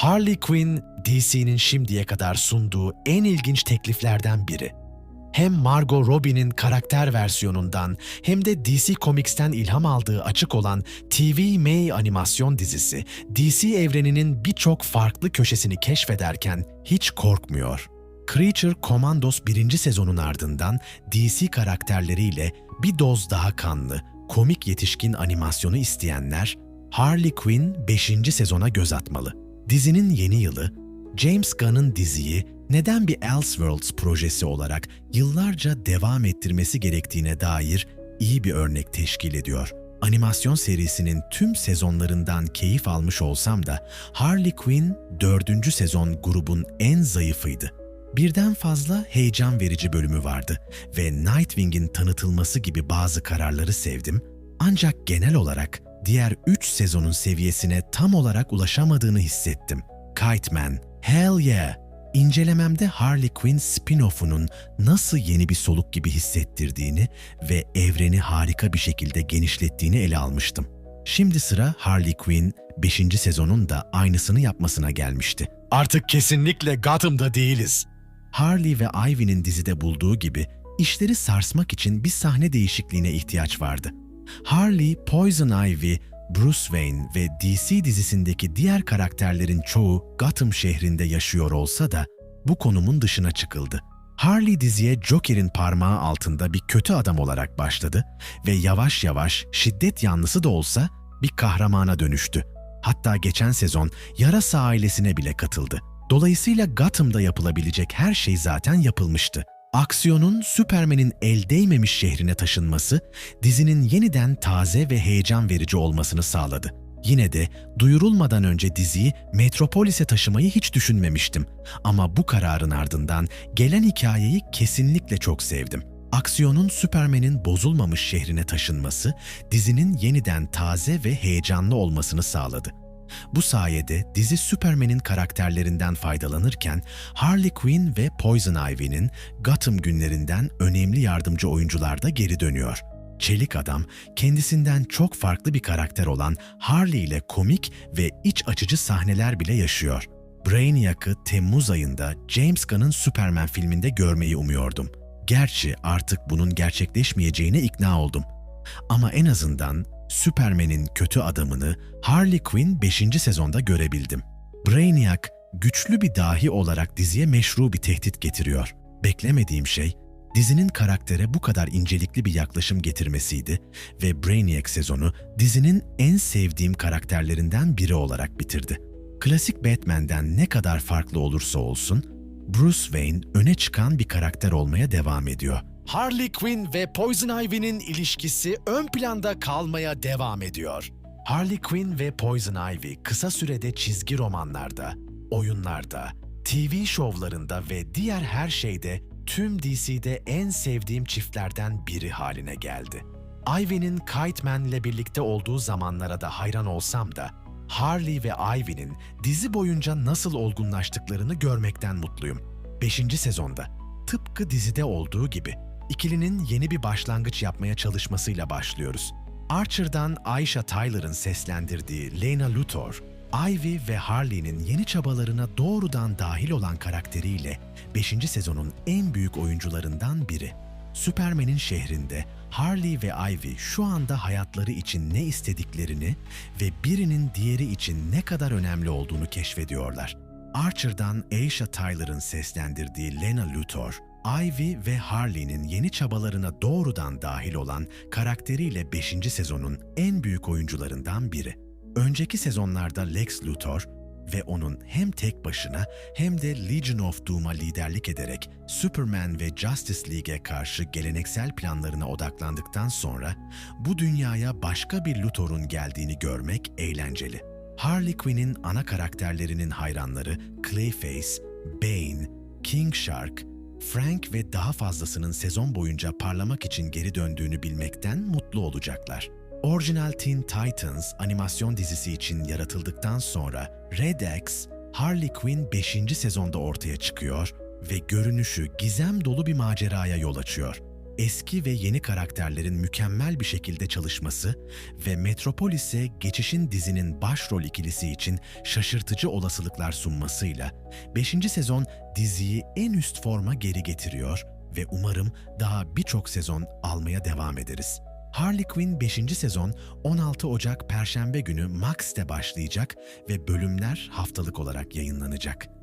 Harley Quinn, DC'nin şimdiye kadar sunduğu en ilginç tekliflerden biri. Hem Margot Robbie'nin karakter versiyonundan hem de DC Comics'ten ilham aldığı açık olan TV May animasyon dizisi, DC evreninin birçok farklı köşesini keşfederken hiç korkmuyor. Creature Commandos birinci sezonun ardından DC karakterleriyle bir doz daha kanlı, komik yetişkin animasyonu isteyenler Harley Quinn 5. sezona göz atmalı. Dizinin yeni yılı, James Gunn'ın diziyi neden bir Elseworlds projesi olarak yıllarca devam ettirmesi gerektiğine dair iyi bir örnek teşkil ediyor. Animasyon serisinin tüm sezonlarından keyif almış olsam da Harley Quinn 4. sezon grubun en zayıfıydı. Birden fazla heyecan verici bölümü vardı ve Nightwing'in tanıtılması gibi bazı kararları sevdim. Ancak genel olarak diğer 3 sezonun seviyesine tam olarak ulaşamadığını hissettim. Kite Man, Hell Yeah! İncelememde Harley Quinn spin-off'unun nasıl yeni bir soluk gibi hissettirdiğini ve evreni harika bir şekilde genişlettiğini ele almıştım. Şimdi sıra Harley Quinn 5. sezonun da aynısını yapmasına gelmişti. Artık kesinlikle Gotham'da değiliz. Harley ve Ivy'nin dizide bulduğu gibi işleri sarsmak için bir sahne değişikliğine ihtiyaç vardı. Harley, Poison Ivy, Bruce Wayne ve DC dizisindeki diğer karakterlerin çoğu Gotham şehrinde yaşıyor olsa da bu konumun dışına çıkıldı. Harley diziye Joker'in parmağı altında bir kötü adam olarak başladı ve yavaş yavaş şiddet yanlısı da olsa bir kahramana dönüştü. Hatta geçen sezon Yarasa ailesine bile katıldı. Dolayısıyla Gotham'da yapılabilecek her şey zaten yapılmıştı. Aksiyonun Superman'in el değmemiş şehrine taşınması, dizinin yeniden taze ve heyecan verici olmasını sağladı. Yine de duyurulmadan önce diziyi Metropolis'e taşımayı hiç düşünmemiştim. Ama bu kararın ardından gelen hikayeyi kesinlikle çok sevdim. Aksiyonun Superman'in bozulmamış şehrine taşınması, dizinin yeniden taze ve heyecanlı olmasını sağladı. Bu sayede dizi Superman'in karakterlerinden faydalanırken Harley Quinn ve Poison Ivy'nin Gotham günlerinden önemli yardımcı oyuncular da geri dönüyor. Çelik Adam, kendisinden çok farklı bir karakter olan Harley ile komik ve iç açıcı sahneler bile yaşıyor. Brainiac'ı Temmuz ayında James Gunn'ın Superman filminde görmeyi umuyordum. Gerçi artık bunun gerçekleşmeyeceğine ikna oldum. Ama en azından Superman'in kötü adamını Harley Quinn 5. sezonda görebildim. Brainiac, güçlü bir dahi olarak diziye meşru bir tehdit getiriyor. Beklemediğim şey, dizinin karaktere bu kadar incelikli bir yaklaşım getirmesiydi ve Brainiac sezonu dizinin en sevdiğim karakterlerinden biri olarak bitirdi. Klasik Batman'den ne kadar farklı olursa olsun, Bruce Wayne öne çıkan bir karakter olmaya devam ediyor. Harley Quinn ve Poison Ivy'nin ilişkisi ön planda kalmaya devam ediyor. Harley Quinn ve Poison Ivy kısa sürede çizgi romanlarda, oyunlarda, TV şovlarında ve diğer her şeyde tüm DC'de en sevdiğim çiftlerden biri haline geldi. Ivy'nin Kite Man ile birlikte olduğu zamanlara da hayran olsam da Harley ve Ivy'nin dizi boyunca nasıl olgunlaştıklarını görmekten mutluyum. 5. sezonda tıpkı dizide olduğu gibi ikilinin yeni bir başlangıç yapmaya çalışmasıyla başlıyoruz. Archer'dan Aisha Tyler'ın seslendirdiği Lena Luthor, Ivy ve Harley'nin yeni çabalarına doğrudan dahil olan karakteriyle 5. sezonun en büyük oyuncularından biri. Superman'in şehrinde Harley ve Ivy şu anda hayatları için ne istediklerini ve birinin diğeri için ne kadar önemli olduğunu keşfediyorlar. Archer'dan Aisha Tyler'ın seslendirdiği Lena Luthor, Ivy ve Harley'nin yeni çabalarına doğrudan dahil olan karakteriyle 5. sezonun en büyük oyuncularından biri. Önceki sezonlarda Lex Luthor ve onun hem tek başına hem de Legion of Doom'a liderlik ederek Superman ve Justice League'e karşı geleneksel planlarına odaklandıktan sonra bu dünyaya başka bir Luthor'un geldiğini görmek eğlenceli. Harley Quinn'in ana karakterlerinin hayranları Clayface, Bane, King Shark, Frank ve daha fazlasının sezon boyunca parlamak için geri döndüğünü bilmekten mutlu olacaklar. Orijinal Teen Titans animasyon dizisi için yaratıldıktan sonra Red X, Harley Quinn 5. sezonda ortaya çıkıyor ve görünüşü gizem dolu bir maceraya yol açıyor. Eski ve yeni karakterlerin mükemmel bir şekilde çalışması ve Metropolis'e geçişin dizinin başrol ikilisi için şaşırtıcı olasılıklar sunmasıyla 5. sezon diziyi en üst forma geri getiriyor ve umarım daha birçok sezon almaya devam ederiz. Harley Quinn 5. sezon 16 Ocak Perşembe günü Max'te başlayacak ve bölümler haftalık olarak yayınlanacak.